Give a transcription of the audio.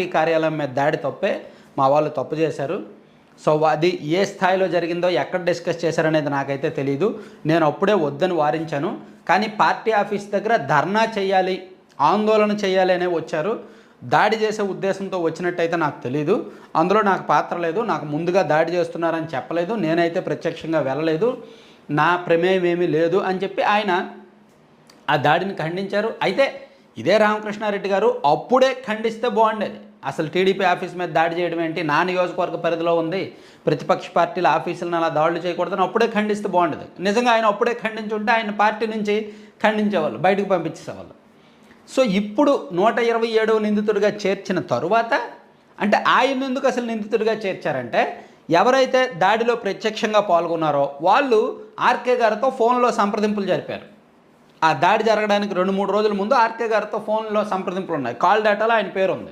Party కార్యాలయం మీద దాడి తప్పే మా వాళ్ళు తప్పు చేశారు. సో అది ఏ స్థాయిలో జరిగిందో ఎక్కడ డిస్కస్ చేశారనేది నాకైతే తెలియదు నేను అప్పుడే వద్దని వారించాను. కానీ పార్టీ ఆఫీస్ దగ్గర ధర్నా చేయాలి ఆందోళన చేయాలి అనే వచ్చారు. దాడి చేసే ఉద్దేశంతో వచ్చినట్టయితే నాకు తెలియదు అందులో నాకు పాత్ర లేదు. నాకు ముందుగా దాడి చేస్తున్నారని చెప్పలేదు. నేనైతే ప్రత్యక్షంగా వెళ్ళలేదు. నా ప్రమేయం ఏమీ లేదు అని చెప్పి ఆయన ఆ దాడిని ఖండించారు. అయితే ఇదే రామకృష్ణారెడ్డి గారు అప్పుడే ఖండిస్తే బాగుండేది. అసలు టీడీపీ ఆఫీస్ మీద దాడి చేయడం ఏంటి? నా నియోజకవర్గ పరిధిలో ఉంది. ప్రతిపక్ష పార్టీల ఆఫీసులను అలా దాడులు చేయకూడదని అప్పుడే ఖండిస్తే బాగుండదు. నిజంగా ఆయన అప్పుడే ఖండించుంటే ఆయన పార్టీ నుంచి ఖండించేవాళ్ళు బయటకు పంపించేసేవాళ్ళు. సో ఇప్పుడు నూట ఇరవై ఏడవ నిందితుడిగా చేర్చిన తరువాత అంటే ఆయన ఎందుకు అసలు నిందితుడిగా చేర్చారంటే ఎవరైతే దాడిలో ప్రత్యక్షంగా పాల్గొన్నారో వాళ్ళు ఆర్కే గారితో ఫోన్లో సంప్రదింపులు జరిపారు. ఆ దాడి జరగడానికి రెండు మూడు రోజుల ముందు ఆర్కే గారితో ఫోన్లో సంప్రదింపులు ఉన్నాయి. కాల్ డేటాలో ఆయన పేరు ఉంది